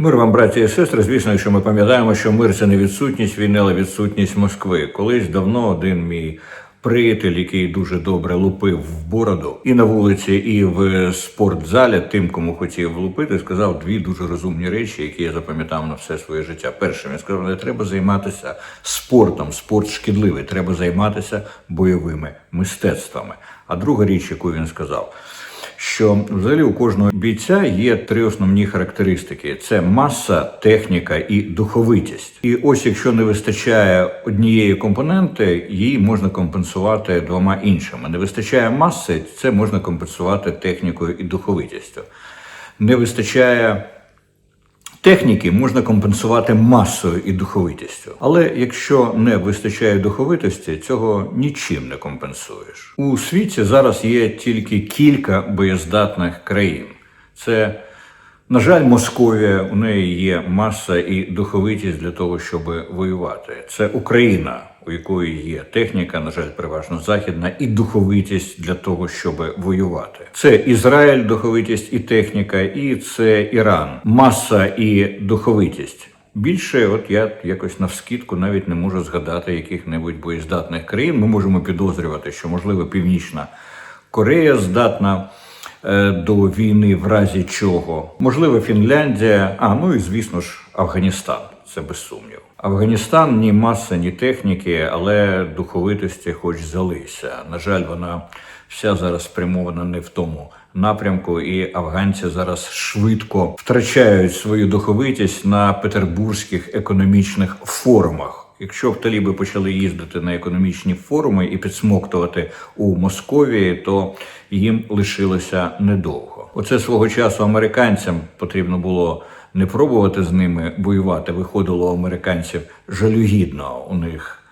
Мир вам, браті і сестри. Звісно, якщо ми пам'ятаємо, що мир це не відсутність війни, але відсутність Москви. Колись давно один мій приятель, який дуже добре лупив в бороду, і на вулиці, і в спортзалі, тим, кому хотів влупити, сказав дві дуже розумні речі, які я запам'ятав на все своє життя. Перше, він сказав, не треба займатися спортом, спорт шкідливий, треба займатися бойовими мистецтвами. А друга річ, яку він сказав що взагалі у кожного бійця є три основні характеристики: це маса, техніка і духовитість. І ось якщо не вистачає однієї компоненти, її можна компенсувати двома іншими. Не вистачає маси, це можна компенсувати технікою і духовитістю. Не вистачає. Техніки можна компенсувати масою і духовитістю, але якщо не вистачає духовитості, цього нічим не компенсуєш. У світі зараз є тільки кілька боєздатних країн. Це, на жаль, Московія. У неї є маса і духовитість для того, щоб воювати. Це Україна, у якої є техніка, на жаль, переважно західна, і духовитість для того, щоб воювати. Це Ізраїль, духовитість і техніка, і це Іран, маса і духовитість. Більше, от я якось навскідку навіть не можу згадати яких-небудь боєздатних країн. Ми можемо підозрювати, що можливо Північна Корея здатна е, до війни в разі чого. Можливо, Фінляндія, а ну і звісно ж Афганістан. Це без сумніву. Афганістан ні маса, ні техніки, але духовитості хоч залися. На жаль, вона вся зараз спрямована не в тому напрямку, і афганці зараз швидко втрачають свою духовитість на петербурзьких економічних форумах. Якщо в таліби почали їздити на економічні форуми і підсмоктувати у Московії, то їм лишилося недовго. Оце свого часу американцям потрібно було не пробувати з ними воювати. Виходило у американців жалюгідно. У них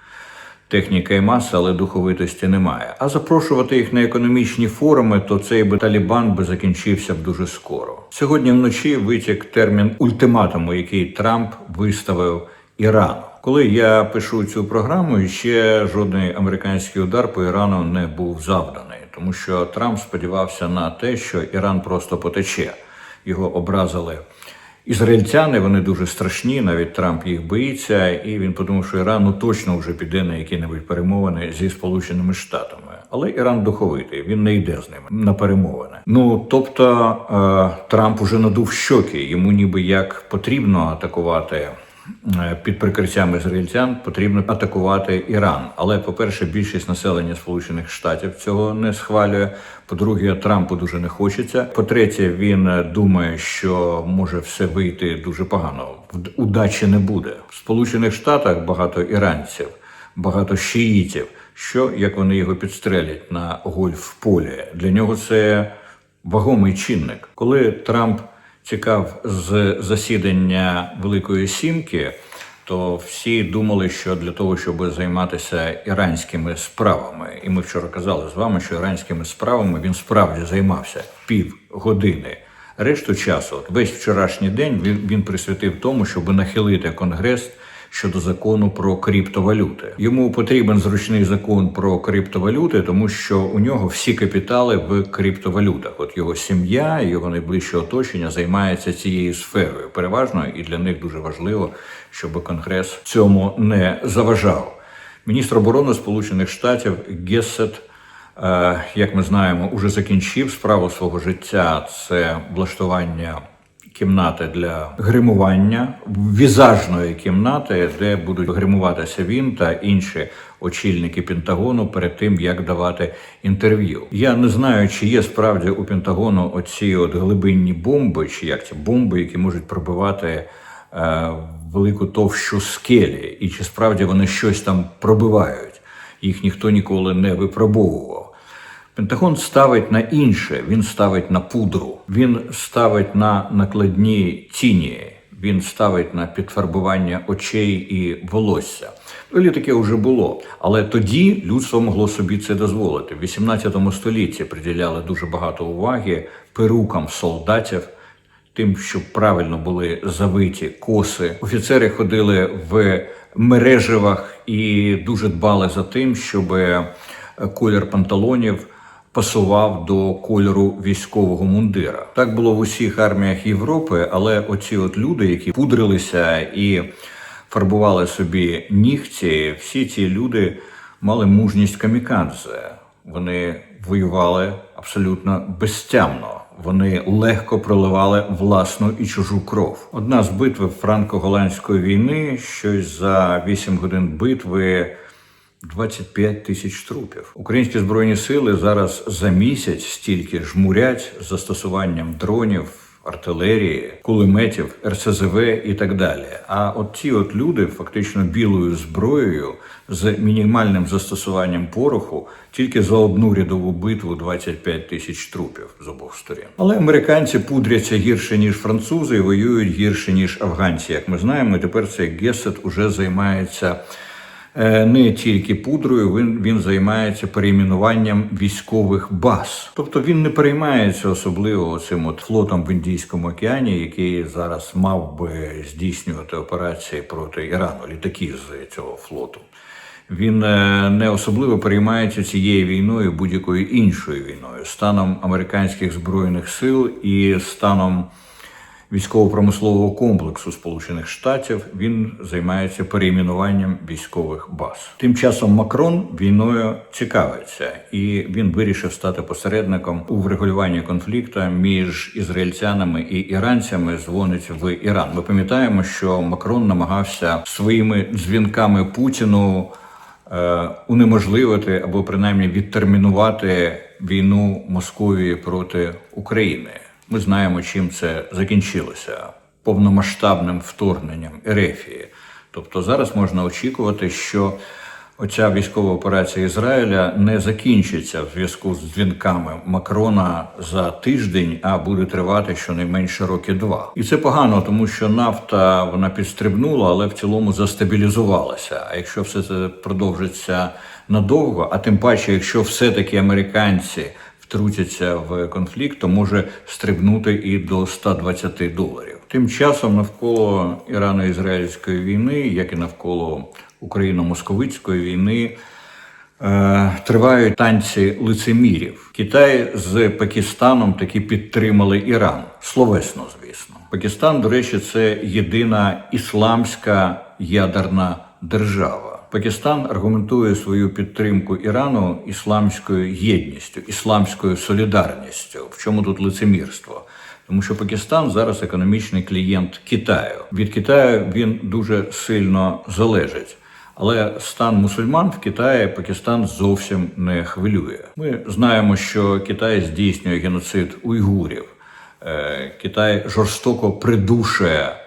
техніка і маса, але духовитості немає. А запрошувати їх на економічні форуми, то цей би Талібан би закінчився б дуже скоро. Сьогодні вночі витік термін ультиматуму, який Трамп виставив Ірану. Коли я пишу цю програму, ще жодний американський удар по Ірану не був завданий, тому що Трамп сподівався на те, що Іран просто потече. Його образили ізраїльтяни, вони дуже страшні, навіть Трамп їх боїться, і він подумав, що Іран ну, точно вже піде на які-небудь перемовини зі Сполученими Штатами. Але Іран духовитий, він не йде з ними на перемовини. Ну тобто е, Трамп уже надув щоки, йому ніби як потрібно атакувати. Е, Під прикриттям ізраїльтян потрібно атакувати Іран. Але, по-перше, більшість населення Сполучених Штатів цього не схвалює. По-друге, Трампу дуже не хочеться. По-третє, він е, думає, що може все вийти дуже погано. Удачі не буде. В Сполучених Штатах багато іранців, багато шиїтів. Що як вони його підстрелять на гольф полі? Для нього це вагомий чинник. Коли Трамп тікав з засідання Великої Сімки, то всі думали, що для того, щоб займатися іранськими справами, і ми вчора казали з вами, що іранськими справами він справді займався пів години. Решту часу, весь вчорашній день він, він присвятив тому, щоб нахилити конгрес щодо закону про криптовалюти. Йому потрібен зручний закон про криптовалюти, тому що у нього всі капітали в криптовалютах. От його сім'я, його найближче оточення займається цією сферою. Переважно і для них дуже важливо, щоб конгрес цьому не заважав. Міністр оборони Сполучених Штатів Гессет, е, як ми знаємо, уже закінчив справу свого життя. Це влаштування кімнати для гримування, візажної кімнати, де будуть гримуватися він та інші очільники Пентагону перед тим, як давати інтерв'ю. Я не знаю, чи є справді у Пентагону оці от глибинні бомби, чи як ці бомби, які можуть пробивати. е, Велику товщу скелі, і чи справді вони щось там пробивають, їх ніхто ніколи не випробовував. Пентагон ставить на інше, він ставить на пудру, він ставить на накладні тіні, він ставить на підфарбування очей і волосся. Тоді таке вже було. Але тоді людство могло собі це дозволити. В 18 столітті приділяли дуже багато уваги перукам солдатів, тим, щоб правильно були завиті коси. Офіцери ходили в мереживах і дуже дбали за тим, щоб колір панталонів пасував до кольору військового мундира. Так було в усіх арміях Європи, але оці от люди, які пудрилися і фарбували собі нігті, всі ці люди мали мужність камікадзе. Вони воювали абсолютно безтямно. Вони легко проливали власну і чужу кров. Одна з битв франко-голландської війни, щось за 8 годин битви 25 тисяч трупів. Українські збройні сили зараз за місяць стільки жмурять з застосуванням дронів, артилерії, кулеметів, РСЗВ і так далі. А от ці от люди фактично білою зброєю з мінімальним застосуванням пороху тільки за одну рядову битву 25 тисяч трупів з обох сторін. Але американці пудряться гірше ніж французи і воюють гірше ніж афганці. Як ми знаємо, тепер цей Гесет уже займається. Е, не тільки пудрою, він, він займається перейменуванням військових баз. Тобто він не переймається особливо цим от флотом в Індійському океані, який зараз мав би здійснювати операції проти Ірану, літаки з цього флоту. Він е, не особливо переймається цією війною будь-якою іншою війною, станом американських збройних сил і станом військово-промислового комплексу Сполучених Штатів. Він займається перейменуванням військових баз. Тим часом Макрон війною цікавиться, і він вирішив стати посередником у врегулюванні конфлікту між ізраїльтянами і іранцями. Дзвонить в Іран. Ми пам'ятаємо, що Макрон намагався своїми дзвінками Путіну. е, Унеможливити або принаймні відтермінувати війну Московії проти України. Ми знаємо, чим це закінчилося повномасштабним вторгненням Ерефії. Тобто зараз можна очікувати, що оця військова операція Ізраїля не закінчиться в зв'язку з дзвінками Макрона за тиждень, а буде тривати щонайменше роки два. І це погано, тому що нафта вона підстрибнула, але в цілому застабілізувалася. А якщо все це продовжиться надовго, а тим паче, якщо все-таки американці втрутяться в конфлікт, то може стрибнути і до 120 доларів. Тим часом навколо Ірано-Ізраїльської війни, як і навколо Україно-московицької війни, е, тривають танці лицемірів. Китай з Пакистаном таки підтримали Іран словесно, звісно. Пакистан, до речі, це єдина ісламська ядерна держава. Пакистан аргументує свою підтримку Ірану ісламською єдністю, ісламською солідарністю. В чому тут лицемірство? Тому що Пакистан зараз економічний клієнт Китаю. Від Китаю він дуже сильно залежить. Але стан мусульман в Китаї Пакистан зовсім не хвилює. Ми знаємо, що Китай здійснює геноцид уйгурів. Е, Китай жорстоко придушує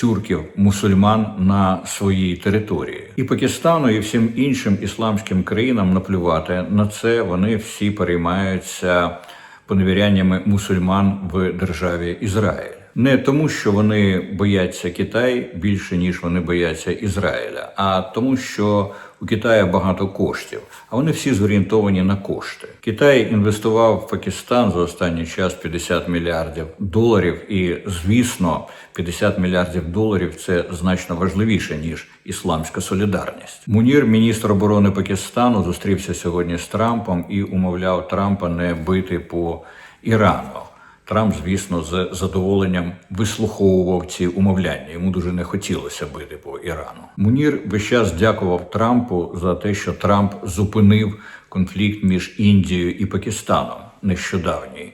тюрків мусульман на своїй території. І Пакистану, і всім іншим ісламським країнам наплювати на це. Вони всі переймаються поневіряннями мусульман в державі Ізраїль. Не тому, що вони бояться Китай більше ніж вони бояться Ізраїля, а тому, що у Китаї багато коштів, а вони всі зорієнтовані на кошти. Китай інвестував в Пакистан за останній час 50 мільярдів доларів, і звісно, 50 мільярдів доларів це значно важливіше ніж ісламська солідарність. Мунір, міністр оборони Пакистану, зустрівся сьогодні з Трампом і умовляв Трампа не бити по Ірану. Трамп, звісно, з задоволенням вислуховував ці умовляння. Йому дуже не хотілося бити по Ірану. Мунір весь час дякував Трампу за те, що Трамп зупинив конфлікт між Індією і Пакистаном нещодавній.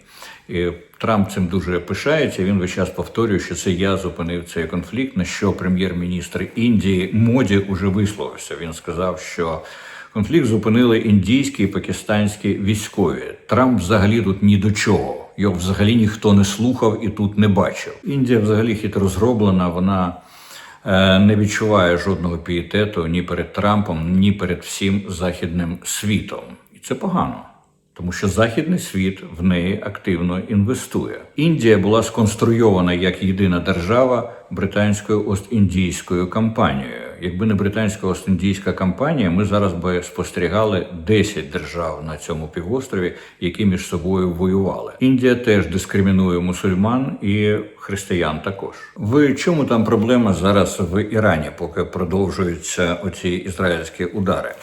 І Трамп цим дуже пишається. Він весь час повторює, що це я зупинив цей конфлікт. На що прем'єр-міністр Індії моді уже висловився. Він сказав, що конфлікт зупинили індійські і пакистанські військові. Трамп взагалі тут ні до чого. Його взагалі ніхто не слухав і тут не бачив. Індія взагалі хитро зроблена. Вона е, не відчуває жодного пієтету ні перед Трампом, ні перед всім західним світом. І це погано. Тому що західний світ в неї активно інвестує. Індія була сконструйована як єдина держава британською Ост-Індійською компанією. Якби не британська Ост-Індійська компанія, ми зараз би спостерігали 10 держав на цьому півострові, які між собою воювали. Індія теж дискримінує мусульман і християн також. В чому там проблема зараз в Ірані, поки продовжуються оці ізраїльські удари?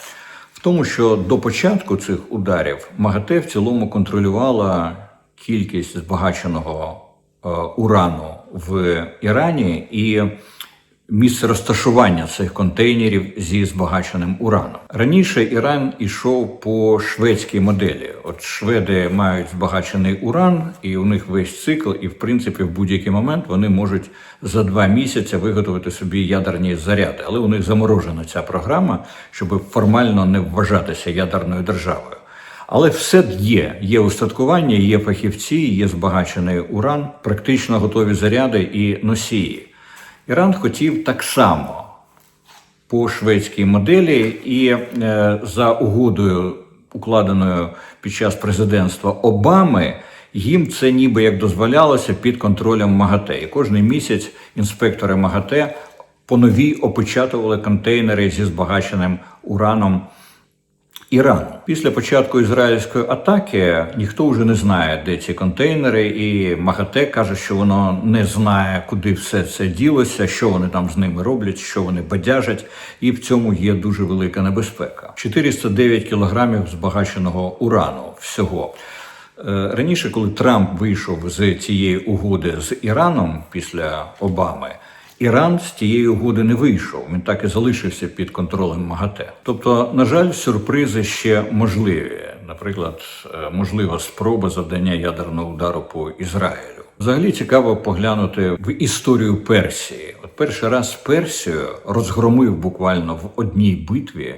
Тому, що до початку цих ударів МАГАТЕ в цілому контролювала кількість збагаченого е, урану в Ірані і місце розташування цих контейнерів зі збагаченим ураном. Раніше Іран ішов по шведській моделі. От шведи мають збагачений уран, і у них весь цикл, і в принципі в будь-який момент вони можуть за два місяці виготовити собі ядерні заряди. Але у них заморожена ця програма, щоб формально не вважатися ядерною державою. Але все є. Є устаткування, є фахівці, є збагачений уран, практично готові заряди і носії. Іран хотів так само по шведській моделі, і е, за угодою, укладеною під час президентства Обами, їм це ніби як дозволялося під контролем МАГАТЕ. І кожен місяць інспектори МАГАТЕ по новій опечатували контейнери зі збагаченим ураном. Ірану після початку ізраїльської атаки ніхто вже не знає, де ці контейнери, і МАГАТЕ каже, що воно не знає, куди все це ділося, що вони там з ними роблять, що вони бадяжать, і в цьому є дуже велика небезпека. 409 кілограмів збагаченого урану всього. Е, Раніше, коли Трамп вийшов з цієї угоди з Іраном після Обами, Іран з тієї угоди не вийшов. Він так і залишився під контролем МАГАТЕ. Тобто, на жаль, сюрпризи ще можливі. Наприклад, е, можлива спроба завдання ядерного удару по Ізраїлю. Взагалі цікаво поглянути в історію Персії. От перший раз Персію розгромив буквально в одній битві.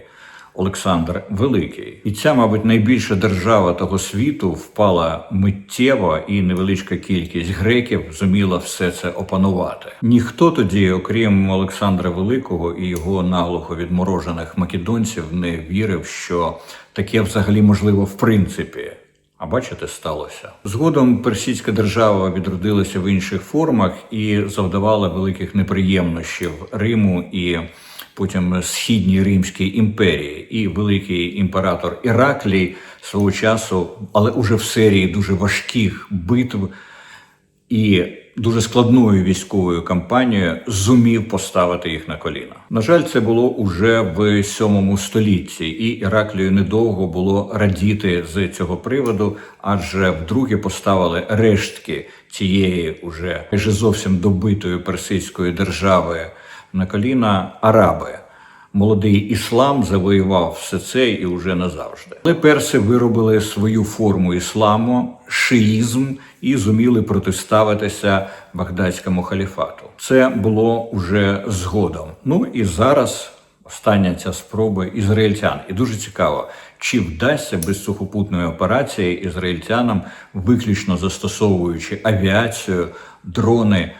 Олександр Великий, і ця, мабуть, найбільша держава того світу впала миттєво, і невеличка кількість греків зуміла все це опанувати. Ніхто тоді, окрім Олександра Великого і його наглухо відморожених македонців, не вірив, що таке взагалі можливо в принципі. А бачите, сталося згодом. Персидська держава відродилася в інших формах і завдавала великих неприємнощів Риму і потім східній Римській імперії. І великий імператор Іраклій свого часу, але уже в серії дуже важких битв і дуже складною військовою кампанією зумів поставити їх на коліна. На жаль, це було уже в сьомому столітті, і Іраклію недовго було радіти з цього приводу, адже вдруге поставили рештки цієї уже майже зовсім добитої персидської держави на коліна араби. Молодий іслам завоював все це і вже назавжди. Але перси виробили свою форму ісламу, шиїзм і зуміли протиставитися багдадському халіфату. Це було уже згодом. Ну і зараз остання ця спроба ізраїльтян. І дуже цікаво, чи вдасться без сухопутної операції ізраїльтянам, виключно застосовуючи авіацію, дрони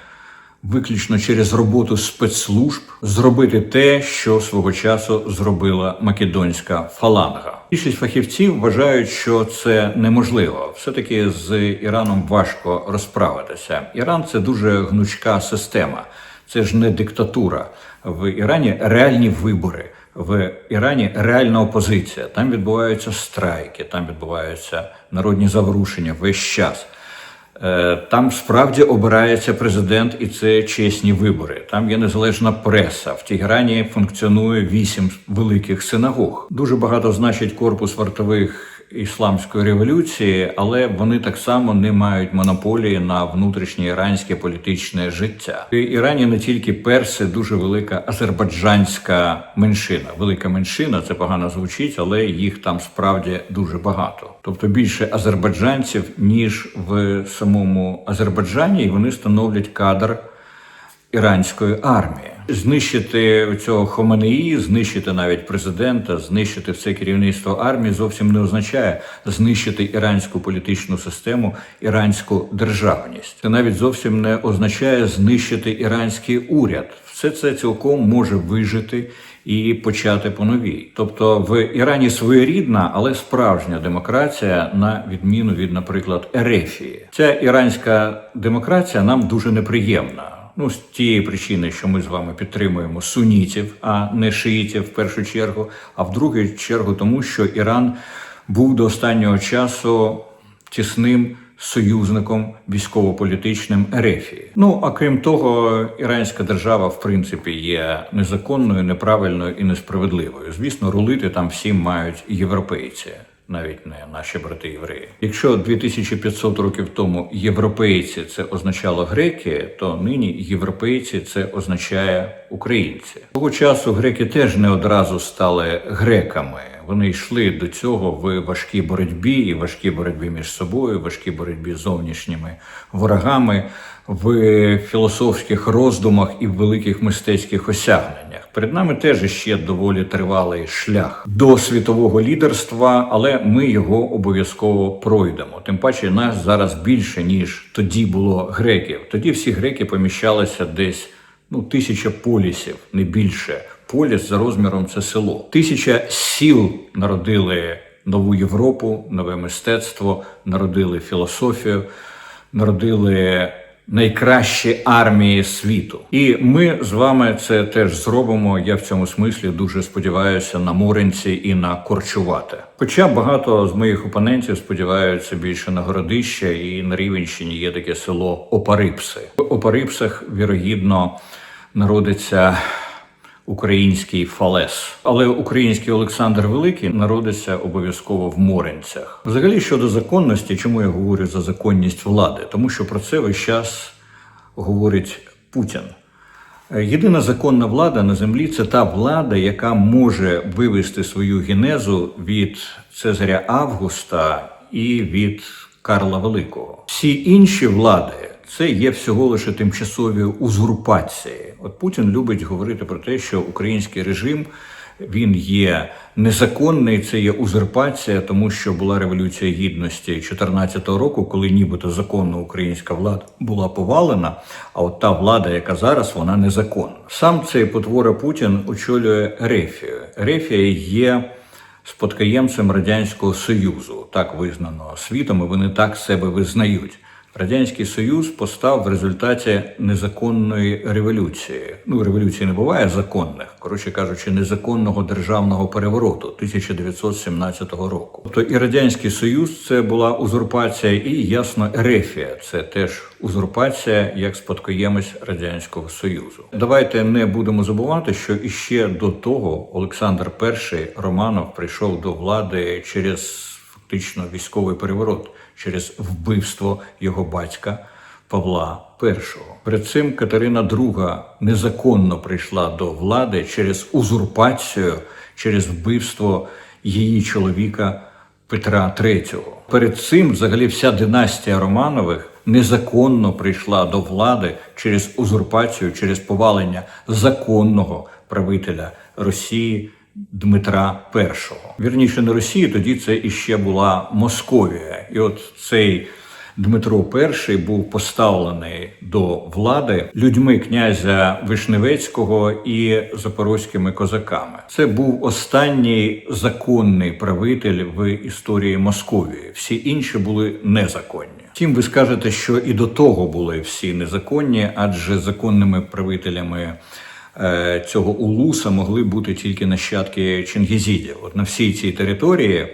виключно через роботу спецслужб зробити те, що свого часу зробила македонська фаланга. Більшість фахівців вважають, що це неможливо. Все таки з Іраном важко розправитися. Іран це дуже гнучка система, це ж не диктатура. В Ірані реальні вибори. В Ірані реальна опозиція. Там відбуваються страйки, там відбуваються народні заворушення весь час. Е, Там справді обирається президент, і це чесні вибори. Там є незалежна преса. В Тіграні функціонує вісім великих синагог. Дуже багато значить корпус вартових ісламської революції, але вони так само не мають монополії на внутрішнє іранське політичне життя. В Ірані не тільки перси, дуже велика азербайджанська меншина. Велика меншина це погано звучить, але їх там справді дуже багато. Тобто більше азербайджанців ніж в самому Азербайджані, і вони становлять кадр іранської армії. Знищити цього Хоменеї, знищити навіть президента, знищити все керівництво армії зовсім не означає знищити іранську політичну систему, іранську державність. Це навіть зовсім не означає знищити іранський уряд. Все це цілком може вижити і почати по новій. Тобто в Ірані своєрідна, але справжня демократія, на відміну від, наприклад, Ерефії. Ця іранська демократія нам дуже неприємна. Ну, з тієї причини, що ми з вами підтримуємо сунітів, а не шиїтів в першу чергу, а в другу чергу, тому що Іран був до останнього часу тісним союзником військово-політичним Ерефії. Ну а крім того, іранська держава в принципі є незаконною, неправильною і несправедливою. Звісно, рулити там всім мають європейці. Навіть не наші брати євреї. Якщо 2500 років тому європейці це означало греки, то нині європейці це означає українці. Того часу греки теж не одразу стали греками. Вони йшли до цього в важкій боротьбі, і важкій боротьбі між собою, важкій боротьбі з зовнішніми ворогами, в філософських роздумах і в великих мистецьких осягненнях. Перед нами теж ще доволі тривалий шлях до світового лідерства, але ми його обов'язково пройдемо. Тим паче нас зараз більше ніж тоді було греків. Тоді всі греки поміщалися десь ну тисяча полісів, не більше. Поліс за розміром це село. Тисяча сіл народили нову Європу, нове мистецтво, народили філософію, народили найкращі армії світу. І ми з вами це теж зробимо. Я в цьому смислі дуже сподіваюся на Моринці і на Корчувате. Хоча багато з моїх опонентів сподіваються більше на городище, і на Рівенщині є таке село Опарипси. В Опарипсах, вірогідно, народиться український фалес. Але український Олександр Великий народиться обов'язково в Моринцях. Взагалі щодо законності, чому я говорю за законність влади? Тому що про це весь час говорить Путін. Е, Єдина законна влада на землі це та влада, яка може вивести свою генезу від Цезаря Августа і від Карла Великого. Всі інші влади це є всього лише тимчасові узурпації. От Путін любить говорити про те, що український режим він є незаконний, це є узурпація, тому що була революція гідності 2014 року, коли нібито законна українська влада була повалена. А от та влада, яка зараз, вона незаконна. Сам цей потвора Путін очолює Ерефію. Ерефія є спадкоємцем радянського союзу, так визнано світом, і вони так себе визнають. Радянський Союз постав в результаті незаконної революції. Ну, революції не буває законних, коротше кажучи, незаконного державного перевороту 1917 року. Тобто і радянський Союз це була узурпація, і ясно, Ерефія це теж узурпація як спадкоємець радянського союзу. Давайте не будемо забувати, що іще до того Олександр І Романов прийшов до влади через фактично військовий переворот через вбивство його батька Павла І. Перед цим Катерина II незаконно прийшла до влади через узурпацію, через вбивство її чоловіка Петра III. Перед цим, взагалі, вся династія Романових незаконно прийшла до влади через узурпацію, через повалення законного правителя Росії. Дмитра І. Вірніше не Росії, тоді це іще була Московія. І от цей Дмитро І був поставлений до влади людьми князя Вишневецького і запорозькими козаками. Це був останній законний правитель в історії Московії. Всі інші були незаконні. Втім, ви скажете, що і до того були всі незаконні, адже законними правителями цього улуса могли бути тільки нащадки чингізідів. От на всій цій території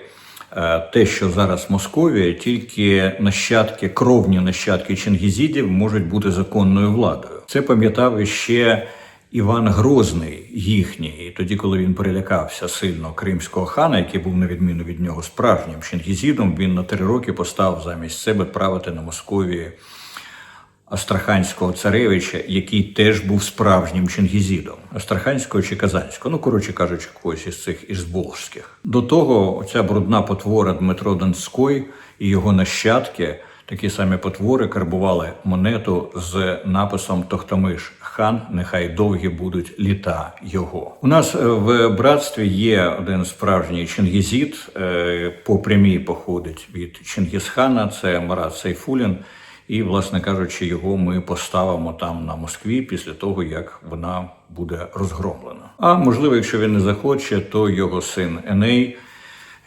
е, те, що зараз Московія, тільки нащадки, кровні нащадки чингізідів можуть бути законною владою. Це пам'ятав іще Іван Грозний, їхній, тоді, коли він перелякався сильно кримського хана, який був на відміну від нього справжнім чингізідом, він на три роки постав замість себе правити на Московії. Астраханського царевича, який теж був справжнім чингізідом, Астраханського чи Казанського, ну коротше кажучи, когось із цих із Волжських. До того оця брудна потвора Дмитро Донський і його нащадки, такі самі потвори, карбували монету з написом Тохтамиш хан, нехай довгі будуть літа його. У нас е, в братстві є один справжній чингізід, е, по прямій походить від Чингісхана, це Марат Сайфулін. І, власне кажучи, його ми поставимо там на Москві після того, як вона буде розгромлена. А можливо, якщо він не захоче, то його син Еней,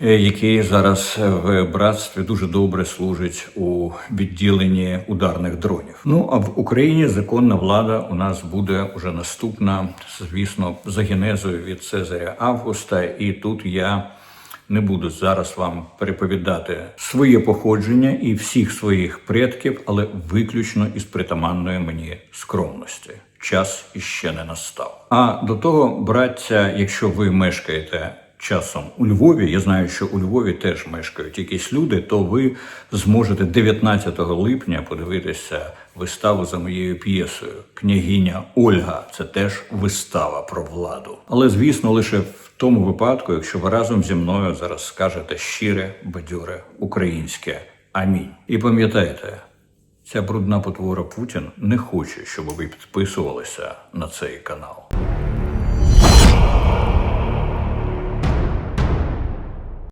е, який зараз в братстві дуже добре служить у відділенні ударних дронів. Ну а в Україні законна влада у нас буде уже наступна, звісно, за генезою від Цезаря Августа. І тут я Не буду зараз вам переповідати своє походження і всіх своїх предків, але виключно із притаманної мені скромності. Час іще не настав. А до того, браття, якщо ви мешкаєте часом у Львові, я знаю, що у Львові теж мешкають якісь люди, то ви зможете 19 липня подивитися виставу за моєю п'єсою Княгиня Ольга. Це теж вистава про владу. Але звісно, лише в тому випадку, якщо ви разом зі мною зараз скажете щире, бадьоре українське амінь. І пам'ятайте. Ця брудна потвора Путін не хоче, щоб ви підписувалися на цей канал.